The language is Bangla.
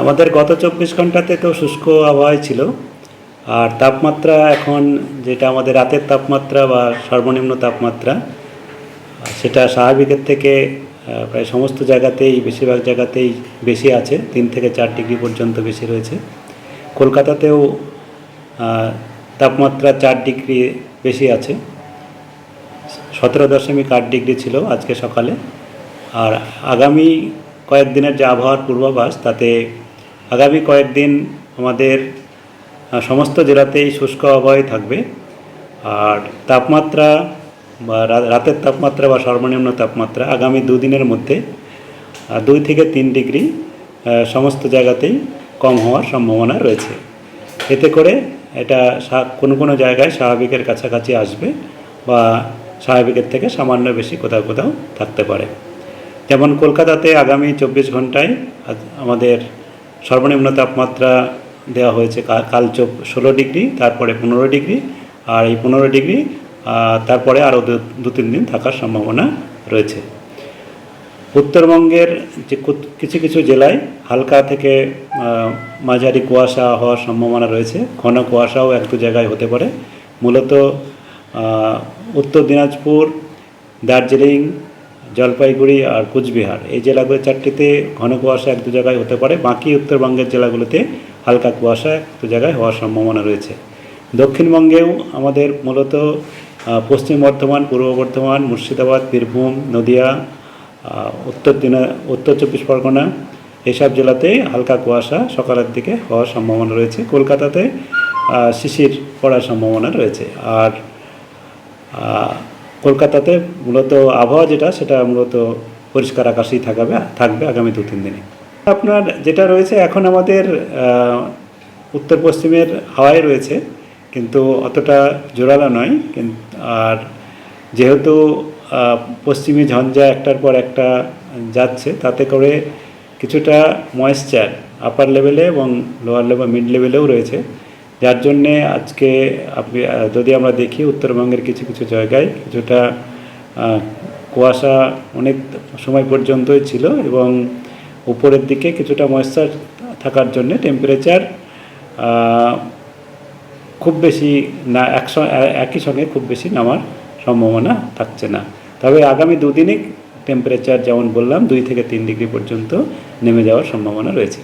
আমাদের গত চব্বিশ ঘন্টাতে তো শুষ্ক আবহাওয়াই ছিল। আর তাপমাত্রা এখন যেটা আমাদের রাতের তাপমাত্রা বা সর্বনিম্ন তাপমাত্রা, সেটা স্বাভাবিকের থেকে প্রায় সমস্ত জায়গাতেই, বেশিরভাগ জায়গাতেই বেশি আছে। তিন থেকে চার ডিগ্রি পর্যন্ত বেশি রয়েছে। কলকাতাতেও তাপমাত্রা চার ডিগ্রি বেশি আছে। সতেরো দশমিক আট ডিগ্রি ছিল আজকে সকালে। আর আগামী কয়েকদিনের যে আবহাওয়ার পূর্বাভাস, তাতে আগামী কয়েকদিন আমাদের সমস্ত জেলাতেই শুষ্ক আবহাওয়াই থাকবে। আর তাপমাত্রা বা রাতের তাপমাত্রা বা সর্বনিম্ন তাপমাত্রা আগামী দুদিনের মধ্যে দুই থেকে তিন ডিগ্রি সমস্ত জায়গাতেই কম হওয়ার সম্ভাবনা রয়েছে। এতে করে এটা কোনো কোনো জায়গায় স্বাভাবিকের কাছাকাছি আসবে বা স্বাভাবিকের থেকে সামান্য বেশি কোথাও কোথাও থাকতে পারে। যেমন কলকাতাতে আগামী চব্বিশ ঘন্টায় আমাদের সর্বনিম্ন তাপমাত্রা দেওয়া হয়েছে কাল চব ষোলো ডিগ্রি, তারপরে পনেরো ডিগ্রি, আর এই পনেরো ডিগ্রি তারপরে আরও দু তিন দিন থাকার সম্ভাবনা রয়েছে। উত্তরবঙ্গের যে কিছু কিছু জেলায় হালকা থেকে মাঝারি কুয়াশা হওয়ার সম্ভাবনা রয়েছে। ঘন কুয়াশাও এক দু জায়গায় হতে পারে। মূলত উত্তর দিনাজপুর, দার্জিলিং জলপাইগুড়ি আর কুচবিহার। এই জেলাগুলো চারটিতে ঘন কুয়াশা এক দু জায়গায় হতে পারে। বাকি উত্তরবঙ্গের জেলাগুলোতে হালকা কুয়াশা এক দু জায়গায় হওয়ার সম্ভাবনা রয়েছে। দক্ষিণবঙ্গেও আমাদের মূলত পশ্চিম বর্ধমান, পূর্ব বর্ধমান, মুর্শিদাবাদ, বীরভূম, নদিয়া উত্তর দিনা, উত্তর চব্বিশ পরগনা এসব জেলাতে হালকা কুয়াশা সকালের দিকে হওয়ার সম্ভাবনা রয়েছে। কলকাতাতে শিশির পড়ার সম্ভাবনা রয়েছে। আর কলকাতাতে মূলত আবহাওয়া যেটা, সেটা মূলত পরিষ্কার আকাশেই থাকবে থাকবে আগামী দু তিন দিনে। আপনার যেটা রয়েছে, এখন আমাদের উত্তর পশ্চিমের হাওয়াই রয়েছে, কিন্তু অতটা জোরালো নয় আর যেহেতু পশ্চিমী ঝঞ্ঝা একটার পর একটা যাচ্ছে, তাতে করে কিছুটা ময়েশ্চার আপার লেভেলে এবং লোয়ার লেভেল মিড লেভেলেও রয়েছে। যার জন্যে আজকে আপনি যদি আমরা দেখি উত্তরবঙ্গের কিছু কিছু জায়গায়, কিছুটা কুয়াশা অনেক সময় পর্যন্তই ছিল এবং উপরের দিকে কিছুটা ময়েশ্চার থাকার জন্যে টেম্পারেচার খুব বেশি না, একশো, একই সঙ্গে খুব বেশি নামার সম্ভাবনা থাকছে না। তবে আগামী দুদিনে টেম্পারেচার যেমন বললাম, দুই থেকে তিন ডিগ্রি পর্যন্ত নেমে যাওয়ার সম্ভাবনা রয়েছে।